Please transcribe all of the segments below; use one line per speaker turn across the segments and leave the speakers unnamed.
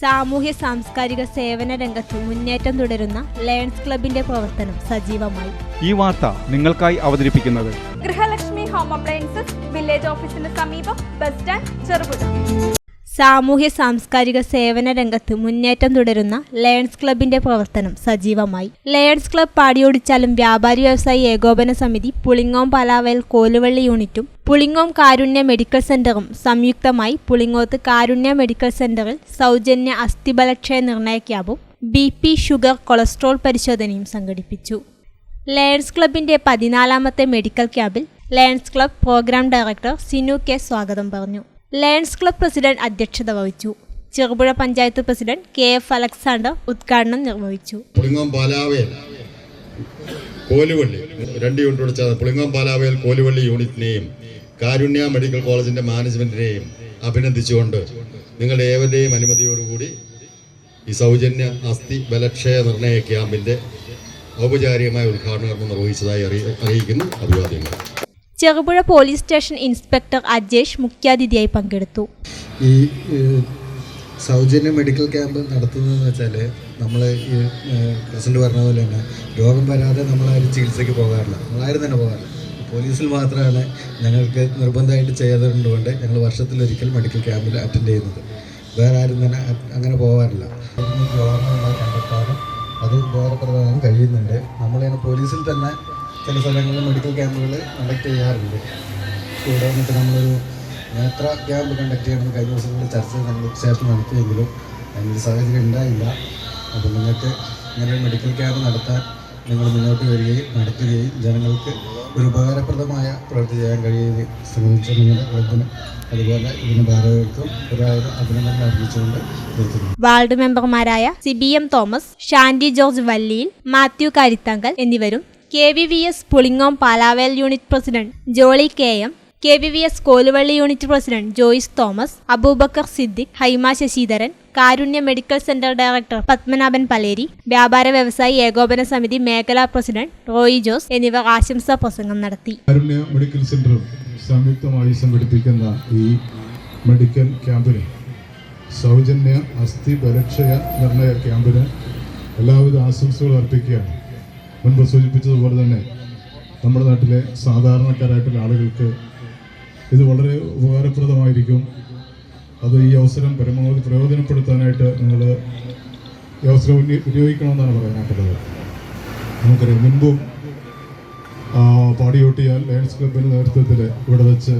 സാമൂഹ്യ സാംസ്കാരിക സേവന രംഗത്ത് മുന്നേറ്റം തുടരുന്ന ലയൺസ് ക്ലബിന്റെ പ്രവർത്തനം സജീവമായി.
ഈ വാർത്ത നിങ്ങൾക്കായി അവതരിപ്പിക്കുന്നത്.
ഗൃഹലക്ഷ്മി ഹോം അപ്ലയൻസസ് വില്ലേജ് ഓഫീസിന് സമീപം ബസ് സ്റ്റാൻഡ് ചെറുപുഴ.
സാമൂഹ്യ സാംസ്കാരിക സേവന രംഗത്ത് മുന്നേറ്റം തുടരുന്ന ലയൺസ് ക്ലബിന്റെ പ്രവർത്തനം സജീവമായി. ലയൺസ് ക്ലബ് പാടിയോടിച്ചാലും വ്യാപാരി വ്യവസായി ഏകോപന സമിതി പുളിങ്ങോം പലാവയൽ കോലുവള്ളി യൂണിറ്റും പുളിങ്ങോം കാരുണ്യ മെഡിക്കൽ സെന്ററും സംയുക്തമായി പുളിങ്ങോത്ത് കാരുണ്യ മെഡിക്കൽ സെന്ററിൽ സൗജന്യ അസ്ഥിബലക്ഷയ നിർണയ ക്യാമ്പും ബി പി ഷുഗർ കൊളസ്ട്രോൾ പരിശോധനയും സംഘടിപ്പിച്ചു. ലയൺസ് ക്ലബിന്റെ പതിനാലാമത്തെ medical camp lions club program director Sinu K സ്വാഗതം പറഞ്ഞു. ലയൺസ് ക്ലബ് പ്രസിഡന്റ് അധ്യക്ഷത വഹിച്ചു. Cherupuzha panchayat president K F Alexander ഉദ്ഘാടനം നിർവഹിച്ചു.
കോലുവള്ളി രണ്ട് യൂണിറ്റ് ചേർന്ന് പുളിങ്ങോം പാലാവയൽ കോലുവള്ളി യൂണിറ്റിനെയും കാരുണ്യ മെഡിക്കൽ കോളേജിന്റെ മാനേജ്മെന്റിനെയും അഭിനന്ദിച്ചുകൊണ്ട് നിങ്ങളുടെ ഏവരുടെയും അനുമതിയോടുകൂടി ഈ സൗജന്യ അസ്ഥി ബലക്ഷയ നിർണയ ക്യാമ്പിന്റെ ഔപചാരികമായ ഉദ്ഘാടനം നിർവഹിച്ചതായി അറിയി- അറിയിക്കുന്നു. അഭിവാദ്യങ്ങൾ.
Cherupuzha police station inspector Ajesh മുഖ്യാതിഥിയായി പങ്കെടുത്തു.
ഈ സൗജന്യ മെഡിക്കൽ ക്യാമ്പ് നടത്തുന്നതെന്ന് വെച്ചാൽ നമ്മൾ ഈ പ്രസിഡന്റ് പറഞ്ഞ പോലെ തന്നെ രോഗം വരാതെ നമ്മളാരും ചികിത്സയ്ക്ക് പോകാറില്ല. നമ്മളാരും തന്നെ പോകാറില്ല. പോലീസിൽ മാത്രമാണ് ഞങ്ങൾക്ക് നിർബന്ധമായിട്ട് ചെയ്തതുകൊണ്ട് ഞങ്ങൾ വർഷത്തിലൊരിക്കൽ മെഡിക്കൽ ക്യാമ്പിൽ അറ്റൻഡ് ചെയ്യുന്നത്. വേറെ ആരും തന്നെ അങ്ങനെ പോകാറില്ല. രോഗങ്ങൾ കണ്ടെത്താനും അത് ഉപകാരപ്രദമാകാൻ കഴിയുന്നുണ്ട്. നമ്മളതിനെ പോലീസിൽ തന്നെ ചില സ്ഥലങ്ങളിൽ മെഡിക്കൽ ക്യാമ്പുകൾ കണ്ടക്ട് ചെയ്യാറുണ്ട്. ഇവിടെ വന്നിട്ട് നമ്മളൊരു നേത്ര ക്യാമ്പ് കണ്ടക്ട് ചെയ്യണമെന്ന് കഴിഞ്ഞ ദിവസങ്ങളിൽ ചർച്ച നമ്മൾ ശേഷം നടത്തിയെങ്കിലും അതിനൊരു സാഹചര്യം ഉണ്ടായില്ല. അപ്പോൾ നിങ്ങൾക്ക് ഇങ്ങനെ മെഡിക്കൽ ക്യാമ്പ് നടത്താൻ നിങ്ങൾ മുന്നോട്ട് വരികയും നടത്തുകയും ജനങ്ങൾക്ക് ഒരു ഉപകാരപ്രദമായ പ്രവൃത്തി ചെയ്യാൻ കഴിയുകയും ശ്രമിച്ച നിങ്ങളുടെ അതുപോലെ ഇതിന് ഭാരവാഹികൾക്കും ഒരായിരം അഭിനന്ദനങ്ങൾ അറിയിച്ചുകൊണ്ട്
വാർഡ് മെമ്പർമാരായ C B M Thomas Shandy George Valliyil Mathew Karithankal എന്നിവരും K V V S Pulingome Palavel unit president Jolly K M K V V S Koluvalli unit president Joyce Thomas Abubakkar Siddique Haima Sasidharan Karunya medical centre director Padmanabhan Paleri വ്യാപാര വ്യവസായി ഏകോപന സമിതി മേഖലാ president Roy Jose എന്നിവർ ആശംസാ പ്രസംഗം നടത്തി.
കാരുണ്യ medical centre സംയുക്തമായി സംഘടിപ്പിക്കുന്ന ഈ മെഡിക്കൽ ക്യാമ്പിന് സൗജന്യ അസ്ഥി ബലക്ഷയ നിർണയ ക്യാമ്പിന് എല്ലാവിധ ആശംസകൾ അർപ്പിക്കുകയാണ്. മുൻപ് സൂചിപ്പിച്ചതുപോലെ തന്നെ നമ്മുടെ നാട്ടിലെ സാധാരണക്കാരായിട്ടുള്ള ആളുകൾക്ക് ഇത് വളരെ ഉപകാരപ്രദമായിരിക്കും. അത് ഈ അവസരം പരമാവധി പ്രയോജനപ്പെടുത്താനായിട്ട് നിങ്ങൾ ഈ അവസരം ഉപയോഗിക്കണമെന്നാണ് പറയാനായിട്ടുള്ളത്. നമുക്കറിയാം മുൻപും പാടിയോട്ടിയ ലയൺസ് ക്ലബിന്റെ നേതൃത്വത്തിൽ ഇവിടെ വെച്ച്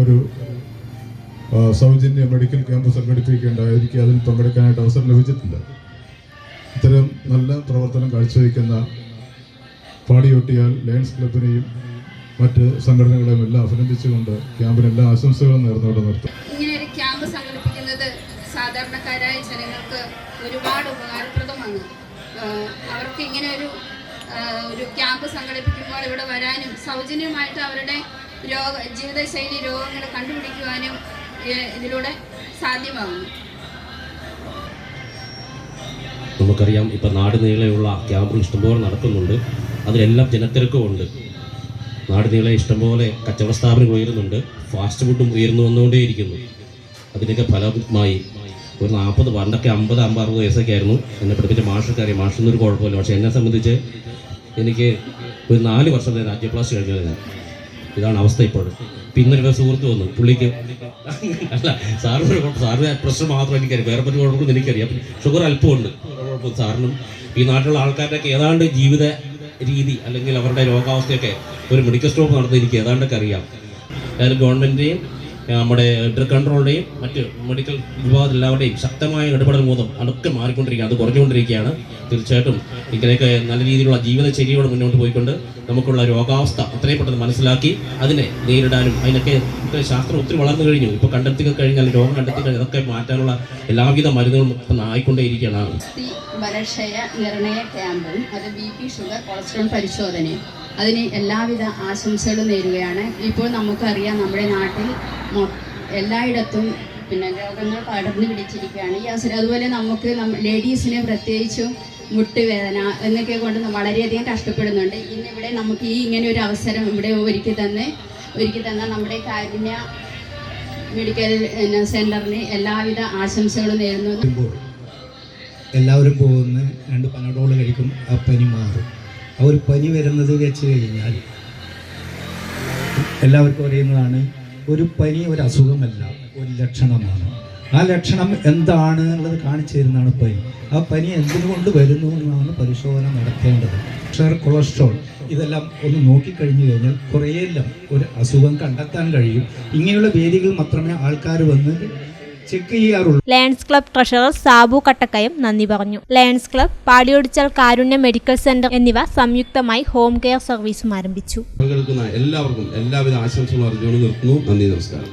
ഒരു സൗജന്യ മെഡിക്കൽ ക്യാമ്പ് സംഘടിപ്പിക്കേണ്ടായിരിക്കും അതിൽ പങ്കെടുക്കാനായിട്ട് അവസരം ലഭിച്ചിട്ടില്ല ഇത്തരം നല്ല പ്രവർത്തനം കാഴ്ചവെക്കുന്ന പാടിയോട്ടിയാൽ ലയൺസ് ക്ലബിനെയും മറ്റ് സംഘടനകളെയും എല്ലാം അഭിനന്ദിച്ചുകൊണ്ട് ക്യാമ്പിന് എല്ലാ ആശംസകളും നേർന്നുകൊണ്ട് നിർത്തും
ഇങ്ങനെ ഒരു ക്യാമ്പ് സംഘടിപ്പിക്കുന്നത് സാധാരണക്കാരായ ജനങ്ങൾക്ക് ഒരുപാട് ഉപകാരപ്രദമാണ്. അവർക്ക് ഇങ്ങനെ ഒരു ഒരു ക്യാമ്പ് സംഘടിപ്പിക്കുമ്പോൾ ഇവിടെ വരാനും സൗജന്യമായിട്ട് അവരുടെ രോഗ ജീവിതശൈലി രോഗങ്ങൾ കണ്ടുപിടിക്കുവാനും ഇതിലൂടെ സാധ്യമാകുന്നു.
നമുക്കറിയാം ഇപ്പം നാട് നീളെയുള്ള ക്യാമ്പുകൾ ഇഷ്ടംപോലെ നടക്കുന്നുണ്ട്. അതിലെല്ലാം ജനത്തിരക്കും ഉണ്ട്. നാട് നീളെ ഇഷ്ടംപോലെ കച്ചവട സ്ഥാപനങ്ങൾ ഉയരുന്നുണ്ട്. ഫാസ്റ്റ് ഫുഡും ഉയർന്നു വന്നുകൊണ്ടേയിരിക്കുന്നു. അതിന്റെയൊക്കെ ഫലമായി ഒരു നാൽപ്പത് പണ്ടൊക്കെ അമ്പത് അമ്പത് അറുപത് വയസ്സൊക്കെ ആയിരുന്നു. എന്നെ പഠിപ്പിച്ച മാഷൊക്കെ അറിയാം. മാഷൊന്നും ഒരു കുഴപ്പമില്ല. പക്ഷേ എന്നെ സംബന്ധിച്ച് എനിക്ക് ഒരു നാല് വർഷത്തെ രാജ്യപ്ലാസ് കഴിഞ്ഞത് ഞാൻ. ഇതാണ് അവസ്ഥ ഇപ്പോൾ. പിന്നൊരു സുഹൃത്ത് വന്നു. പുള്ളിക്ക് അല്ല സാറിന് സാറിന് പ്രശ്നം മാത്രം എനിക്കറിയാം. വേറെ പറ്റി കുഴപ്പമൊന്നും എനിക്കറിയാം. ഷുഗർ അല്പമുണ്ട്. കുഴപ്പം സാറിനും ഈ നാട്ടിലുള്ള ആൾക്കാരുടെയൊക്കെ ഏതാണ്ട് ജീവിത രീതി അല്ലെങ്കിൽ അവരുടെ രോഗാവസ്ഥയൊക്കെ ഒരു മെഡിക്കൽ സ്റ്റോപ്പ് നടത്തി എനിക്ക് ഏതാണ്ടൊക്കെ അറിയാം. അതായത് ഗവൺമെന്റിന്റെയും നമ്മുടെ ഡ്രഗ് കൺട്രോളിന്റെയും മറ്റ് മെഡിക്കൽ വിഭാഗത്തിൽ എല്ലാവരുടെയും ശക്തമായ ഇടപെടൽ മൂലം അതൊക്കെ മാറിക്കൊണ്ടിരിക്കുകയാണ് അത് കുറഞ്ഞുകൊണ്ടിരിക്കുകയാണ്. തീർച്ചയായിട്ടും ഇങ്ങനെയൊക്കെ നല്ല രീതിയിലുള്ള ജീവിതചര്യയോട് മുന്നോട്ട് പോയിക്കൊണ്ട് നമുക്കുള്ള രോഗാവസ്ഥ എത്രയും പെട്ടെന്ന് മനസ്സിലാക്കി അതിനെ നേരിടാനും അതിനൊക്കെ ശാസ്ത്രം ഒത്തിരി വളർന്നു കഴിഞ്ഞു. ഇപ്പോൾ കണ്ടെത്തി കഴിഞ്ഞാൽ രോഗം കണ്ടെത്തി കഴിഞ്ഞാൽ ഇതൊക്കെ മാറ്റാനുള്ള എല്ലാവിധ മരുന്നുകളും ഇപ്പം
ബലക്ഷയ നിർണയ ക്യാമ്പും അത് ബി പി ഷുഗർ കൊളസ്ട്രോൾ പരിശോധനയും അതിന് എല്ലാവിധ ആശംസകളും നേരുകയാണ്. ഇപ്പോൾ നമുക്കറിയാം നമ്മുടെ നാട്ടിൽ എല്ലായിടത്തും പിന്നെ രോഗങ്ങൾ പടർന്നു പിടിച്ചിരിക്കുകയാണ്. ഈ അവസരം അതുപോലെ നമുക്ക് ലേഡീസിനെ പ്രത്യേകിച്ചും മുട്ടുവേദന എന്നൊക്കെ കൊണ്ട് വളരെയധികം കഷ്ടപ്പെടുന്നുണ്ട്. ഇന്നിവിടെ നമുക്ക് ഈ ഇങ്ങനെ ഒരു അവസരം ഇവിടെ ഒരുക്കി തന്നെ ഒരുക്കി തന്ന നമ്മുടെ കാരുണ്യ മെഡിക്കൽ സെന്ററിന് എല്ലാവിധ ആശംസകളും നേരുന്നു.
എല്ലാവരും പോകുന്ന രണ്ട് പനഡോൾ കഴിക്കും ആ പനി മാറും. ആ ഒരു പനി വരുന്നത് വെച്ച് കഴിഞ്ഞാൽ എല്ലാവർക്കും അറിയുന്നതാണ് ഒരു പനി ഒരു അസുഖമല്ല ഒരു ലക്ഷണമാണ്. ആ ലക്ഷണം എന്താണ് എന്നുള്ളത് കാണിച്ചു തരുന്നതാണ് പനി. ആ പനി എന്തുകൊണ്ട് വരുന്നു എന്നാണ് പരിശോധന നടത്തേണ്ടത്. പ്രഷർ കൊളസ്ട്രോൾ ഇതെല്ലാം ഒന്ന് നോക്കിക്കഴിഞ്ഞു കഴിഞ്ഞാൽ കുറേയെല്ലാം ഒരു അസുഖം കണ്ടെത്താൻ കഴിയും. ഇങ്ങനെയുള്ള വേദികൾ മാത്രമേ ആൾക്കാർ വന്ന് ചെക്ക് ചെയ്യാറുള്ളൂ.
Lions club treasurer Sabu Kattakkayam നന്ദി പറഞ്ഞു. ലയൺസ് ക്ലബ് പാടിയൊടിച്ചാൽ കാരുണ്യ മെഡിക്കൽ സെന്റർ എന്നിവ സംയുക്തമായി ഹോം കെയർ സർവീസും ആരംഭിച്ചു.
പങ്കെടുക്കുന്ന എല്ലാവർക്കും എല്ലാവിധ ആശംസകളും അറിഞ്ഞുകൊണ്ട് നിർത്തുന്നു. നന്ദി നമസ്കാരം.